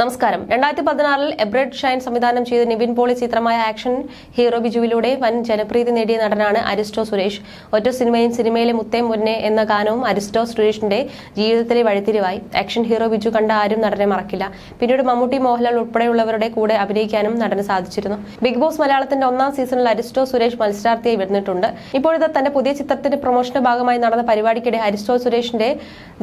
നമസ്കാരം. രണ്ടായിരത്തി പതിനാറിൽ എബ്രഡ് ഷൈൻ സംവിധാനം ചെയ്ത നിവിൻ പോളി ചിത്രമായ ആക്ഷൻ ഹീറോ ബിജുവിലൂടെ വൻ ജനപ്രീതി നേടിയ നടനാണ് അരിസ്റ്റോ സുരേഷ്. ഒറ്റ സിനിമയും സിനിമയിലെ മുത്തേ മുന്നേ എന്ന ഗാനവും അരിസ്റ്റോ സുരേഷിന്റെ ജീവിതത്തിലെ വഴിത്തിരിവായി. ആക്ഷൻ ഹീറോ ബിജു കണ്ട ആരും നടനെ മറക്കില്ല. പിന്നീട് മമ്മൂട്ടി മോഹൻലാൽ ഉൾപ്പെടെയുള്ളവരുടെ കൂടെ അഭിനയിക്കാനും നടന് സാധിച്ചിരുന്നു. ബിഗ് ബോസ് മലയാളത്തിന്റെ ഒന്നാം സീസണിൽ അരിസ്റ്റോ സുരേഷ് മത്സരാർത്ഥിയായി വരുന്നിട്ടുണ്ട്. ഇപ്പോഴത്തെ തന്റെ പുതിയ ചിത്രത്തിന്റെ പ്രൊമോഷന്റെ ഭാഗമായി നടന്ന പരിപാടിക്കിടെ അരിസ്റ്റോ സുരേഷിന്റെ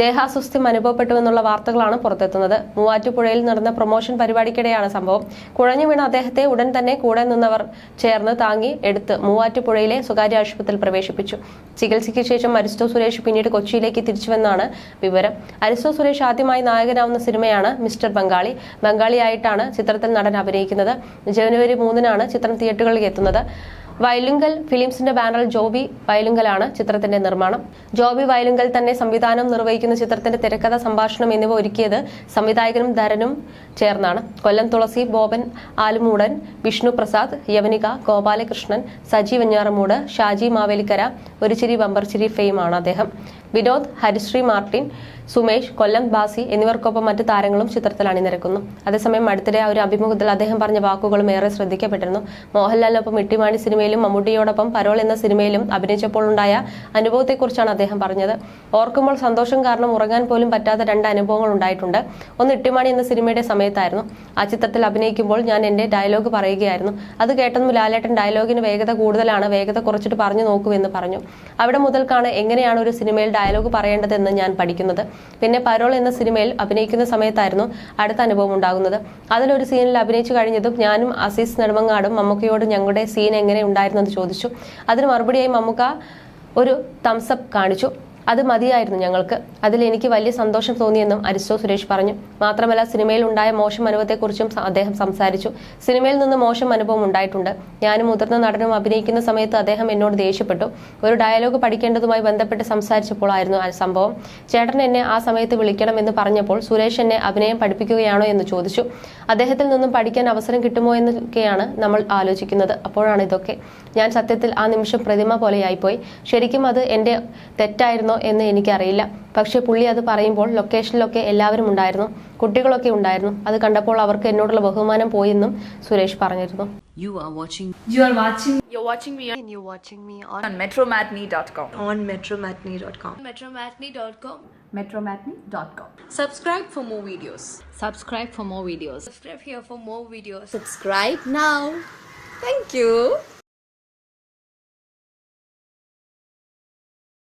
ദേഹാസ്വസ്ഥ്യം അനുഭവപ്പെട്ടുവെന്നുള്ള വാർത്തകളാണ് പുറത്തെത്തുന്നത്. മൂവാറ്റുപുഴയിൽ നടന്ന പ്രൊമോഷൻ പരിപാടിക്കിടെയാണ് സംഭവം. കുഴഞ്ഞു വീണ അദ്ദേഹത്തെ ഉടൻ തന്നെ കൂടെ നിന്നവർ ചേർന്ന് താങ്ങി എടുത്ത് മൂവാറ്റുപുഴയിലെ സ്വകാര്യ ആശുപത്രിയിൽ പ്രവേശിപ്പിച്ചു. ചികിത്സയ്ക്ക് ശേഷം അരിസ്റ്റോ സുരേഷ് പിന്നീട് കൊച്ചിയിലേക്ക് തിരിച്ചുവെന്നാണ് വിവരം. അരിസ്റ്റോ സുരേഷ് ആദ്യമായി നായകനാവുന്ന സിനിമയാണ് മിസ്റ്റർ ബംഗാളി. ബംഗാളിയായിട്ടാണ് ചിത്രത്തിൽ നടൻ അഭിനയിക്കുന്നത്. ജനുവരി മൂന്നിനാണ് ചിത്രം തിയേറ്ററുകളിൽ എത്തുന്നത്. വയലുങ്കൽ ഫിലിംസിന്റെ ബാനറിൽ ജോബി വയലുങ്കലാണ് ചിത്രത്തിന്റെ നിർമ്മാണം. ജോബി വയലുങ്കൽ തന്നെ സംവിധാനം നിർവഹിക്കുന്ന ചിത്രത്തിന്റെ തിരക്കഥ സംഭാഷണം എന്നിവ ഒരുക്കിയത് സംവിധായകനും ധരനും ചേർന്നാണ്. കൊല്ലം തുളസി ബോബൻ ആലുമൂടൻ വിഷ്ണു പ്രസാദ് യവനിക ഗോപാലകൃഷ്ണൻ സജി വെഞ്ഞാറമൂട് ഷാജി മാവേലിക്കര ഒരു ചിരി ബമ്പർച്ചിരി ഫെയിമാണ് അദ്ദേഹം. വിനോദ് ഹരിശ്രീ മാർട്ടിൻ സുമേഷ് കൊല്ലം ബാസി എന്നിവർക്കൊപ്പം മറ്റ് താരങ്ങളും ചിത്രത്തിൽ അണിനിരക്കുന്നു. അതേസമയം അടുത്തിടെ ആ ഒരു അഭിമുഖത്തിൽ അദ്ദേഹം പറഞ്ഞ വാക്കുകളും ഏറെ ശ്രദ്ധിക്കപ്പെട്ടിരുന്നു. മോഹൻലാലിനൊപ്പം ഇട്ടിമാണി സിനിമയിലും മമ്മൂട്ടിയോടൊപ്പം പരോൾ എന്ന സിനിമയിലും അഭിനയിച്ചപ്പോൾ ഉണ്ടായ അനുഭവത്തെക്കുറിച്ചാണ് അദ്ദേഹം പറഞ്ഞത്. ഓർക്കുമ്പോൾ സന്തോഷം കാരണം ഉറങ്ങാൻ പോലും പറ്റാത്ത രണ്ട് അനുഭവങ്ങൾ ഉണ്ടായിട്ടുണ്ട്. ഒന്ന് ഇട്ടിമാണി എന്ന സിനിമയുടെ സമയത്തായിരുന്നു. ആ ചിത്രത്തിൽ അഭിനയിക്കുമ്പോൾ ഞാൻ എന്റെ ഡയലോഗ് പറയുകയായിരുന്നു. അത് കേട്ടതും ലാലേട്ടൻ ഡയലോഗിന് വേഗത കൂടുതലാണ് വേഗത കുറച്ചിട്ട് പറഞ്ഞു നോക്കൂ എന്ന് പറഞ്ഞു. അവിടെ മുതൽക്കാണ് എങ്ങനെയാണ് ഒരു സിനിമയിൽ ഡയലോഗ് പറയേണ്ടതെന്ന് ഞാൻ പഠിക്കുന്നത്. പിന്നെ പരോൾ എന്ന സിനിമയിൽ അഭിനയിക്കുന്ന സമയത്തായിരുന്നു അടുത്ത അനുഭവം ഉണ്ടാകുന്നത്. അതിലൊരു സീനിൽ അഭിനയിച്ചു കഴിഞ്ഞതും ഞാനും അസീസ് നെടുമങ്ങാടും മമ്മൂക്കയോട് ഞങ്ങളുടെ സീൻ എങ്ങനെ ഉണ്ടായിരുന്നെന്ന് ചോദിച്ചു. അതിന് മറുപടിയായി മമ്മൂക്ക ഒരു തംസപ്പ് കാണിച്ചു. അത് മതിയായിരുന്നു ഞങ്ങൾക്ക്. അതിൽ എനിക്ക് വലിയ സന്തോഷം തോന്നിയെന്നും അരിസ്റ്റോ സുരേഷ് പറഞ്ഞു. മാത്രമല്ല സിനിമയിൽ ഉണ്ടായ മോശം അനുഭവത്തെക്കുറിച്ചും അദ്ദേഹം സംസാരിച്ചു. സിനിമയിൽ നിന്ന് മോശം അനുഭവം ഉണ്ടായിട്ടുണ്ട്. ഞാനും മുതിർന്ന നടനും അഭിനയിക്കുന്ന സമയത്ത് അദ്ദേഹം എന്നോട് ദേഷ്യപ്പെട്ടു. ഒരു ഡയലോഗ് പഠിക്കേണ്ടതുമായി ബന്ധപ്പെട്ട് സംസാരിച്ചപ്പോഴായിരുന്നു ആ സംഭവം. ചേട്ടൻ എന്നെ ആ സമയത്ത് വിളിക്കണം എന്ന് പറഞ്ഞപ്പോൾ സുരേഷ് എന്നെ അഭിനയം പഠിപ്പിക്കുകയാണോ എന്ന് ചോദിച്ചു. അദ്ദേഹത്തിൽ നിന്നും പഠിക്കാൻ അവസരം കിട്ടുമോ എന്നൊക്കെയാണ് നമ്മൾ ആലോചിക്കുന്നത്. അപ്പോഴാണ് ഇതൊക്കെ. ഞാൻ സത്യത്തിൽ ആ നിമിഷം പ്രതിമ പോലെയായിപ്പോയി. ശരിക്കും അത് എന്റെ തെറ്റായിരുന്നോ എന്ന് എനിക്കറിയില്ല പക്ഷേ പുള്ളി അത് പറയുമ്പോൾ ലൊക്കേഷനിലൊക്കെ എല്ലാവരും ഉണ്ടായിരുന്നു കുട്ടികളൊക്കെ ഉണ്ടായിരുന്നു അത് കണ്ടപ്പോൾ അവർക്ക് എന്നോടുള്ള ബഹുമാനം പോയെന്നും സുരേഷ് പറഞ്ഞിരുന്നു You are watching You are watching You're watching me And you're watching me on on metromatney.com. on metromatney.com. metromatney.com. Metromatney.com. Subscribe for more videos. Subscribe for more videos. Subscribe here for more videos. subscribe now. Thank you.